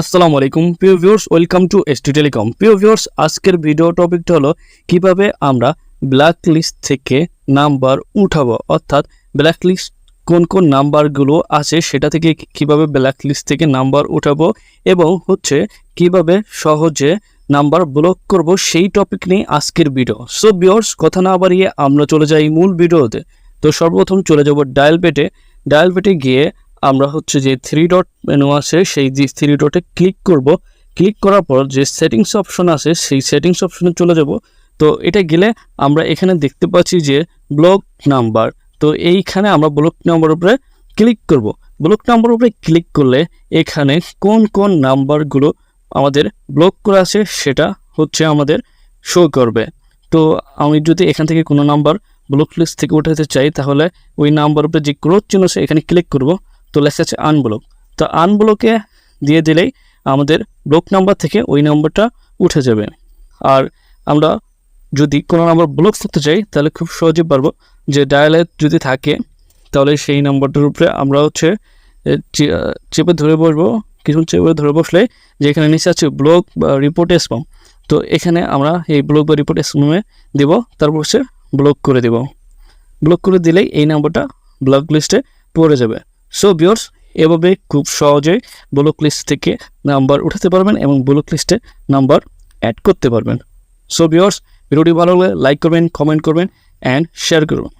আসসালামু আলাইকুম, প্রিয় viewers welcome to ST telecom প্রিয় ভিউয়ার্স আজকের ভিডিও টপিকটা হলো, কীভাবে আমরা ব্ল্যাক লিস্ট থেকে নাম্বার উঠাবো? অর্থাৎ ব্ল্যাক লিস্ট কোন কোন নাম্বারগুলো আছে, সেটা থেকে কীভাবে ব্ল্যাক লিস্ট থেকে নাম্বার উঠাবো? এবং হচ্ছে, কীভাবে সহজে নাম্বার ব্লক করব? সেই টপিক নিয়ে আজকের ভিডিও সো ভিউয়ার্স কথা না বাড়িয়ে আমরা চলে যাই মূল ভিডিওতে তো। সর্বপ্রথম চলে যাব ডায়াল পেটে ডায়াল পেটে গিয়ে আমরা হচ্ছে যে থ্রি ডট মেনু আছে, সেই যে থ্রি ডটে ক্লিক করব। ক্লিক করার পর যে সেটিংস অপশন আছে, সেই সেটিংস অপশনে চলে যাব। তো এটা গেলে আমরা এখানে দেখতে পাচ্ছি যে ব্লক নাম্বার তো এইখানে আমরা ব্লক নাম্বার উপরে ক্লিক করব। ব্লক নাম্বার উপরে ক্লিক করলে এখানে কোন কোন নাম্বারগুলো আমাদের ব্লক করা আছে, সেটা হচ্ছে আমাদের শো করবে। তো আমি যদি এখান থেকে কোনো নাম্বার ব্লক লিস্ট থেকে উঠাতে চাই, তাহলে ওই নাম্বার উপরে যে ক্রোচ চিহ্ন আছে, এখানে ক্লিক করব। তো লেখা আছে আনব্লক তো আনব্লকে দিয়ে দিলেই আমাদের ব্লক নাম্বার থেকে ওই নাম্বারটা উঠে যাবে। আর আমরা যদি কোনো নাম্বার ব্লক করতে চাই, তাহলে খুব সহজে পারব যে ডায়ালে যদি থাকে, তাহলে সেই নাম্বারটার উপরে আমরা হচ্ছে চেপে ধরে বসবো। কিছু চেপে ধরে বসলে যে এখানে নিচে আছে ব্লক বা রিপোর্ট স্পাম তো এখানে আমরা এই ব্লক বা রিপোর্ট স্পামে দেব, তারপর হচ্ছে ব্লক করে দেব। ব্লক করে দিলেই এই নাম্বারটা ব্লক লিস্টে পড়ে যাবে। সো বিয়ার্স এভাবে খুব সহজে ব্লক লিস্ট থেকে নাম্বার উঠাতে পারবেন এবং ব্লক লিস্টে নাম্বার অ্যাড করতে পারবেন। সো বিয়ার্স ভিডিওটি ভালো লাগলে লাইক করবেন কমেন্ট করবেন অ্যান্ড শেয়ার করবেন।